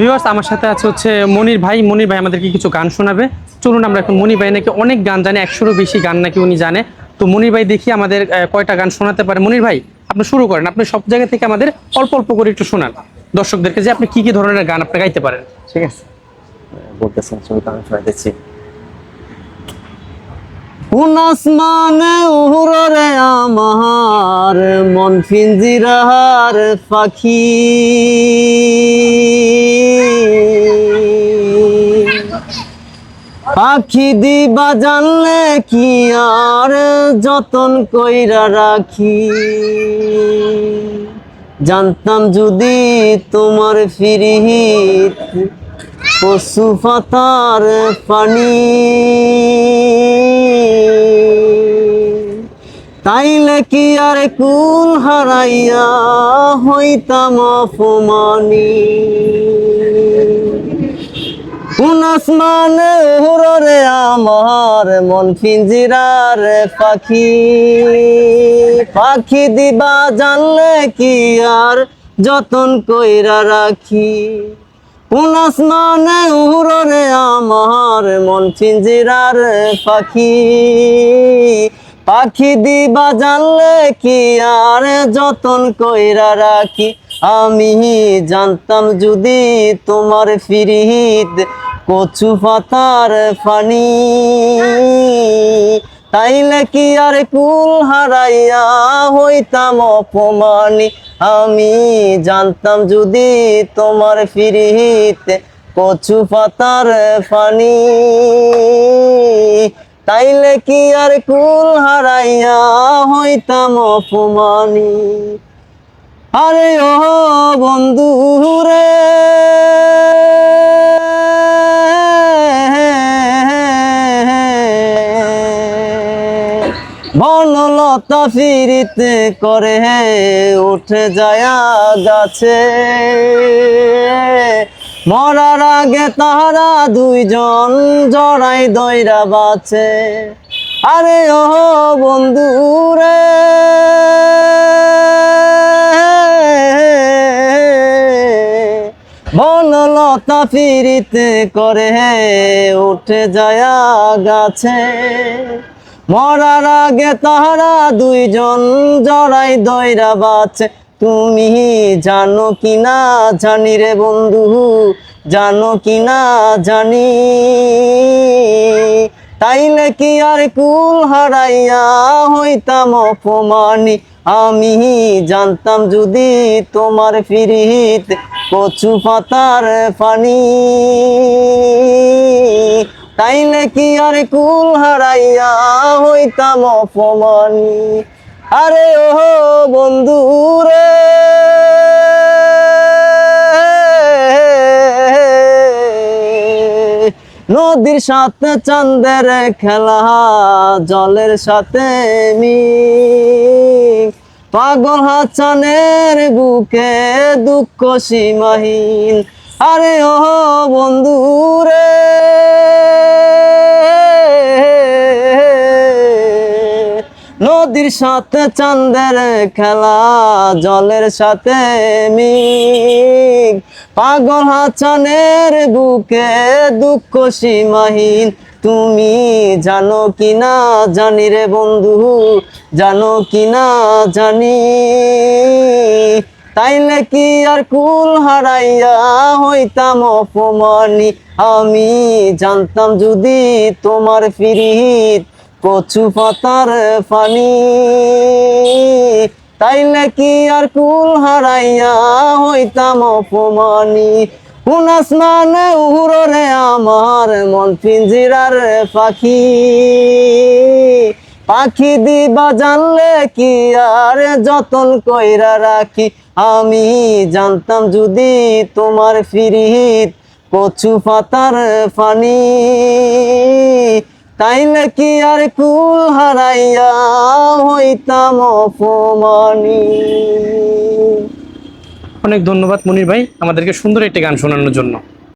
Viewers আমার সাথে আছে হচ্ছে মনির ভাই। মনির ভাই আমাদেরকে কিছু গান শোনাবে। চলুন আমরা এখন মনির ভাই নাকি অনেক গান জানে, একশোরও বেশি গান নাকি উনি জানে। তো মনির ভাই দেখি আমাদের কয়টা গান শোনাতে পারে। মনির ভাই, আপনি শুরু করেন। আপনি সব জায়গা থেকে আমাদের অল্প অল্প করে একটু শোনান। দর্শকদেরকে যে আপনি কি কি ধরনের গান আপনি গাইতে পারেন? ঠিক আছে। বলতেছেন কোন আসমানে উহুরে আমার মন ফিঞ্জিরার পাখি। পাখি দিবা জানলে কি আর যতন কইরা রাখি। জানতাম যদি তোমার ফিরিহিত পশু পাতার পানি। তাইলে কি আর কুল হারাইয়া হইতাম অপমানি? কোন আসমানে উড়রে আমার মন পিঞ্জিরার পাখি? পাখি দিবা জানলে কি আর যতন কইরা রাখি? কোন আসমানে উড়রে আমার মন পিঞ্জিরার পাখি? পাখি দিবা জানলে কি আর যতন কইরা রাখি? আমি জানতাম যদি তোমার ফিরিত কচু পাতার ফানি। তাইলে কি আর কুল হারাইয়া হইতাম অপমানি? আমি জানতাম যদি তোমার ফিরিত কচু পাতার ফানি। তাইলে কি আর কুল হারাইয়া হইতাম অপমানি? আরে ও বন্ধু রে। বনলতা ফিরিতে করে উঠে যায়া গাছে মরার আগে তাহারা দুইজন জড়াই দইরা বাছে আরে ও বন্ধু রে বনলতা ফিরিতে করে উঠে যায়া গাছে মরার আগে তাহারা দুইজন জড়াই দইরা বাছে তুমি জানো কি না জানি রে বন্ধু, জানো কি না জানি। তাইলে কি আর কুল হারাইয়া হইতাম অপমানি? আমি জানতাম যদি তোমার ফিরিত কচু পাতার পানি। তাইলে কি আর কুল হারাইয়া হইতাম অপমানি? আরে ও বন্ধু রে। নদীর সাথে চাঁদের খেলা, জলের সাথে মি পাগল হাসানের বুকে দুঃখ সীমাহীন। আরে ও বন্ধু রে। নদীর সাথে চাঁদের খেলা, জলের সাথে মিগ পাগল হাসানের বুকে দুঃখ সীমাহীন, তুমি জানো কি না জানি রে বন্ধু, জানো কি না জানি। তাইলে কি আর কুল হারাইয়া হইতাম অপমানি? আমি জানতাম যদি তোমার ফিরিত কচু পাতার পানি। তাইলে কি আর কুল হারাইয়া হইতাম অপমানি। কোন আসমানে উহুরে আমার মন পিঞ্জিরার পাখি। পাখি দিবা জানলে কি আর যতন কইরা রাখি। আমি জানতাম যদি তোমার ফিরিত কচু পাতার পানি। তাইলে নাকি আর কুল হারাইয়া হইতাম অপমানি? অনেক ধন্যবাদ মনির ভাই, আমাদেরকে সুন্দর একটি গান শোনানোর জন্য।